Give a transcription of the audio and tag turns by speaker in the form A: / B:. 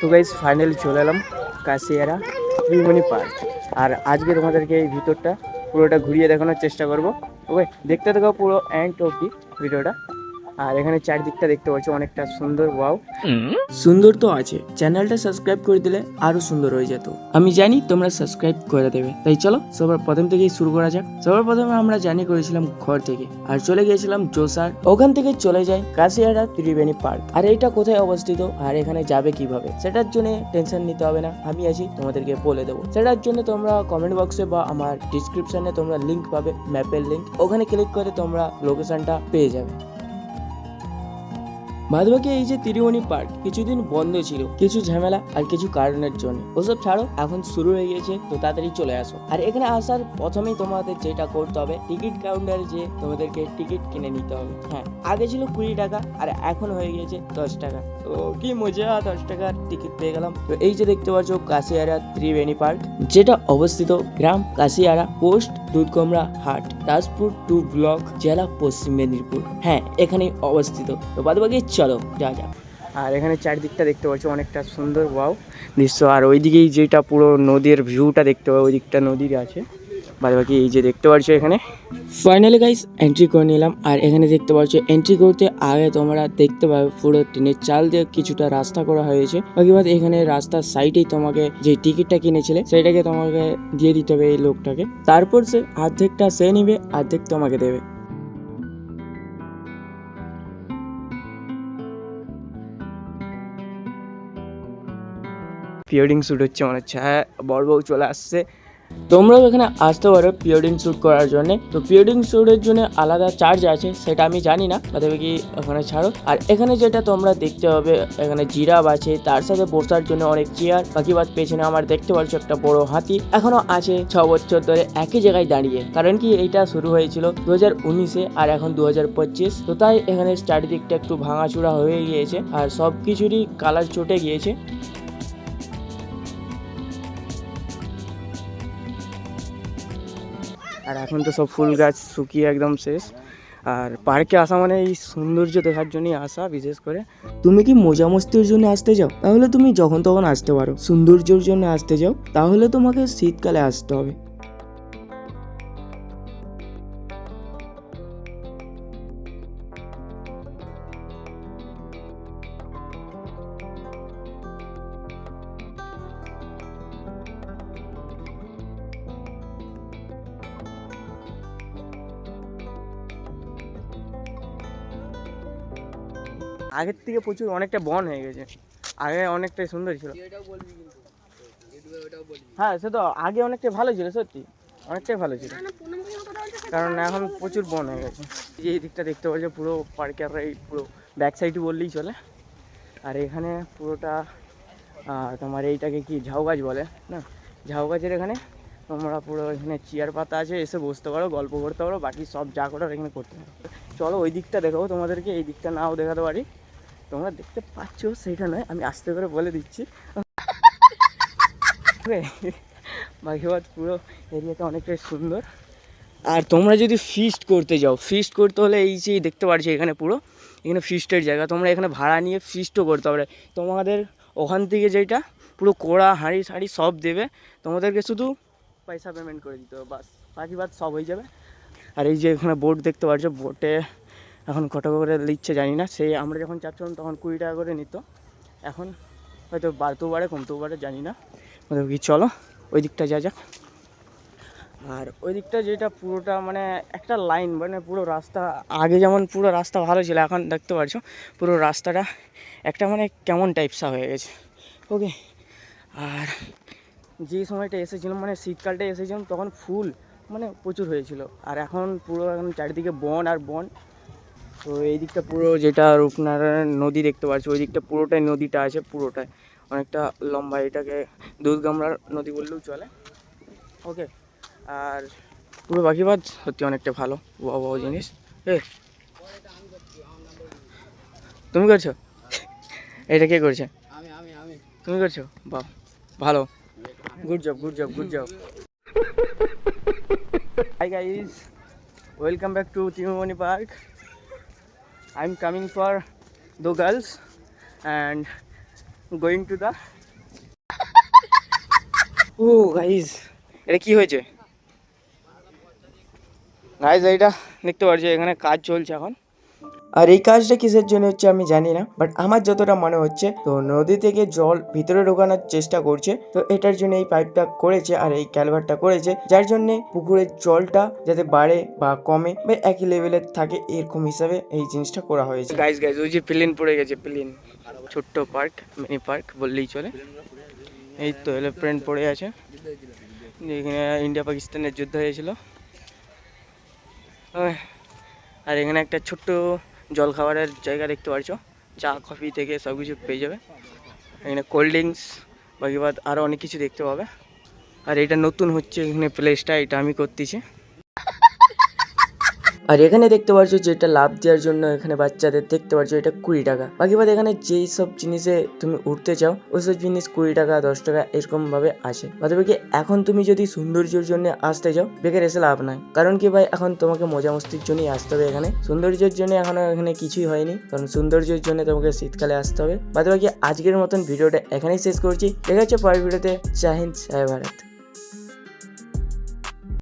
A: তো guys finally চলে এলাম কাশিয়ারা ত্রিমণি পার্ক। আর আজকে তোমাদেরকে এই ভিতরটা, পুরোটা ঘুরিয়ে দেখানোর চেষ্টা করব। ওকে দেখতে দেখো পুরো অ্যান্ড অব্দি ভিডিওটা। আর এখানে চারদিকটা দেখতে পাচ্ছ অনেকটা সুন্দর ওয়াও। সুন্দর তো আছে চ্যানেলটা সাবস্ক্রাইব করে দিলে আরও সুন্দর হয়ে যেত। আমি জানি তোমরা সাবস্ক্রাইব করে দেবে তাই চলো সবার প্রথম থেকেই শুরু করা যাক। সবার প্রথমে আমরা জানি করেছিলাম ঘর থেকে আর চলে গিয়েছিলাম জোসার। ওখান থেকে চলে যাই কাশিয়ারা ত্রিবেণী পার্ক। আর এটা কোথায় অবস্থিত আর এখানে যাবে কীভাবে সেটার জন্য টেনশন নিতে হবে না আমি আছি তোমাদেরকে বলে দেবো। সেটার জন্য তোমরা কমেন্ট বক্সে বা আমার ডিসক্রিপশনে তোমরা লিংক পাবে ম্যাপের লিংক ওখানে ক্লিক করে তোমরা লোকেশনটা পেয়ে যাবে। বাদবাকি এই যে তিরিমণি পার্ক কিছুদিন বন্ধ ছিল, কিছু ঝামেলা আর কিছু কারণের জন্য। ওসব ছাড়ো, এখন শুরু হয়ে গেছে তো তাড়াতাড়ি চলে আসো। আর এখানে আসার প্রথমেই তোমাদের যেটা করতে হবে, টিকিট কাউন্টারে যে তোমাদেরকে টিকিট কিনে নিতে হবে। হ্যাঁ আগে ছিল কুড়ি টাকা, আর এখন হয়ে গিয়েছে দশ টাকা। তো কি মজা, দশ টাকার টিকিট পেয়ে গেলাম। তো এই যে দেখতে পাচ্ছ, কাশিয়ারা ত্রিবেণী পার্ক, যেটা অবস্থিত গ্রাম কাশিয়ারা পোস্ট দুধকমরা হাট, দাসপুর টু ব্লক জেলা পশ্চিম মেদিনীপুর। হ্যাঁ এখানেই অবস্থিত। তো বাদ বাকি চলো যা যা আর এখানে চারিদিকটা দেখতে পাচ্ছ অনেকটা সুন্দর ওয়াও। দৃশ্য আর ওইদিকেই যেটা পুরো নদীর ভিউটা দেখতে পাবো ওই দিকটা নদীর আছে। বাদ বাকি এই যে দেখতে পাচ্ছ এখানে। ফাইনালি গাইস এন্ট্রি করে নিলাম। আর এখানে দেখতে পাচ্ছ এন্ট্রি করতে আগে তোমরা দেখতে পাবে পুরো ট্রেনের চাল দিয়ে কিছুটা রাস্তা করা হয়েছে। বাকি বাদ এখানে রাস্তার সাইডেই তোমাকে যে টিকিটটা কিনেছিলে সেটাকে তোমাকে দিয়ে দিতে হবে এই লোকটাকে। তারপর সে অর্ধেকটা সে নিবে অর্ধেক তোমাকে দেবে। প্রিওডিং শ্যুট হচ্ছে, মনে হচ্ছে হ্যাঁ বড় বউ চলে আসছে। তোমরাও এখানে আসতে পারো প্রিওডিং শ্যুট করার জন্য। তো প্রিওডিং শ্যুটের জন্য আলাদা চার্জ আছে, সেটা আমি জানি না, তবে কি ওখানে ছাড়ো। আর এখানে যেটা তোমরা দেখতে হবে এখানে জিরাফ আছে, তার সাথে বসার জন্য অনেক চেয়ার। বাকি বাদ পেছনে আমার দেখতে পাচ্ছ একটা বড় হাতি, এখনও আছে ছ বছর ধরে একই জায়গায় দাঁড়িয়ে। কারণ কি এইটা শুরু হয়েছিল দু হাজার উনিশে আর এখন দু হাজার পঁচিশ। তো তাই এখানে চারিদিকটা একটু ভাঙাচুরা হয়ে গিয়েছে, আর সব কিছুরই কালার চটে গিয়েছে। আর এখন তো সব ফুল গাছ শুকিয়ে একদম শেষ। আর পার্কে আসা মানে এই সৌন্দর্য দেখার জন্যই আসা, বিশেষ করে। তুমি কি মজা মস্তির জন্য আসতে যাও? তাহলে তুমি যখন তখন আসতে পারো। সৌন্দর্যের জন্য আসতে যাও। তাহলে তোমাকে শীতকালে আসতে হবে। আগের থেকে প্রচুর অনেকটা বন হয়ে গেছে। আগে অনেকটাই সুন্দর ছিল। হ্যাঁ সে তো আগে অনেকটাই ভালো ছিল সত্যি। অনেকটাই ভালো ছিল। কারণ এখন প্রচুর বন হয়ে গেছে। এই যে এই দিকটা দেখতে পাচ্ছ পুরো পার্কের এই পুরো ব্যাক সাইড বললেই চলে। আর এখানে পুরোটা তোমার এইটাকে কি ঝাউ গাছ বলে না? ঝাউ গাছের এখানে তোমরা পুরো এখানে চেয়ার পাতা আছে এসে বসতে পারো গল্প করতে পারো বাকি সব যা করার এখানে করতে পারো। চলো ওই দিকটা দেখাবো তোমাদেরকে এই দিকটা নাও দেখাতে পারি। তোমরা দেখতে পাচ্ছ সেইটা নয়, আমি আস্তে করে বলে দিচ্ছি। বাকিবাদ পুরো এরিয়াটা অনেকটাই সুন্দর। আর তোমরা যদি ফিস্ট করতে যাও ফিস্ট করতে হলে এই যে দেখতে পাচ্ছি এখানে পুরো, এখানে ফিস্টের জায়গা। তোমরা এখানে ভাড়া নিয়ে ফিস্টও করতে পারবে। তোমাদের ওখান থেকে যেটা, পুরো কোড়া, হাঁড়ি শাড়ি সব দেবে। তোমাদেরকে শুধু পয়সা পেমেন্ট করে দিতে হবে, বাস। বাকি বাদ সব হয়ে যাবে। আর এই যে এখানে বোট দেখতে পাচ্ছ বোটে এখন কত করে দিচ্ছে জানি না। সেই আমরা যখন চাচ্ছিলাম তখন কুড়ি টাকা করে নিত। এখন হয়তো বাড়তেও পারে, কমতেও পারে, জানি না। ওদের কি, চলো ওই দিকটা যা যাক। আর ওই দিকটা যেটা পুরোটা মানে একটা লাইন মানে পুরো রাস্তা, আগে যেমন পুরো রাস্তা ভালো ছিল, এখন দেখতে পাচ্ছ পুরো রাস্তাটা একটা মানে কেমন টাইপসা হয়ে গেছে। ওকে আর যে সময়টা এসেছিলাম মানে শীতকালটা এসেছিলাম তখন ফুল মানে প্রচুর হয়েছিল। আর এখন পুরো এখন চারিদিকে বন আর বন। তো এই দিকটা পুরো যেটা রূপনারায়ণ নদী দেখতে পাচ্ছ ওই দিকটা পুরোটাই নদীটা আছে পুরোটাই। অনেকটা লম্বা এটাকে দুধগামড়ার নদী বললেও চলে। ওকে আর পুরো বাকিবাদ সত্যি অনেকটা ভালো বাবা বাবা জিনিস। এ তুমি করছ? এটা কে করছে? তুমি করছ? বাহ ভালো। Good job good job good job hi guys welcome back to Tirumani park I am coming for those girls and going to the oh guys এটা কি হয়েছে? গাইজ এইটা দেখতে পাচ্ছি, এখানে কাজ চলছে এখন। আর এই কাজটা কিসের জন্য হচ্ছে আমি জানি না বাট আমার যতটা মনে হচ্ছে, তো নদী থেকে জল ভিতরে ঢোকানোর চেষ্টা করছে, তো এটার জন্য এই পাইপটা করেছে আর এই ক্যালভারটা করেছে, যার জন্য পুকুরের জলটা যাতে বাড়ে বা কমে, বা একই লেভেলের থাকে এরকম হিসাবে এই জিনিসটা করা হয়েছে। গাইজ গাইজ ওই যে প্লেন পড়ে গেছে প্লেন ছোট্ট পার্ক মিনি পার্ক বললেই চলে। এই তো এলোপ্লেন পড়ে আছে। এখানে ইন্ডিয়া পাকিস্তানের যুদ্ধ হয়েছিল। আর এখানে একটা ছোট্ট জল খাবারের জায়গা দেখতে পারছ। চা, কফি থেকে সব কিছু পেয়ে যাবে। এখানে কোল্ড ড্রিঙ্কস বাকি বাদ আরও অনেক কিছু দেখতে পাবে। আর এটা নতুন হচ্ছে এখানে প্লেসটা এটা আমি করতেছি। আর এখানে দেখতে পাচ্ছ যে এটা লাভ দেওয়ার জন্য এখানে বাচ্চাদের দেখতে পাচ্ছ এটা কুড়ি টাকা। বাকি বাদ এখানে যেই সব জিনিসে তুমি উঠতে চাও, ওই সব জিনিস কুড়ি টাকা, দশ টাকা এরকম ভাবে আছে বাকি এখন তুমি যদি সৌন্দর্যের জন্য আসতে চাও, বেকার এসে লাভ নাই। কারণ কি ভাই, এখন তোমাকে মজা মস্তির জন্যই আসতে হবে এখানে। সৌন্দর্যের জন্য এখনও এখানে কিছুই হয়নি, কারণ সৌন্দর্যের জন্য তোমাকে শীতকালে আসতে হবে। বাদ বাকি আজকের মতন ভিডিওটা এখানেই শেষ করছি। দেখা হচ্ছে পরের ভিডিওতে। হিন্দ, জয় ভারত।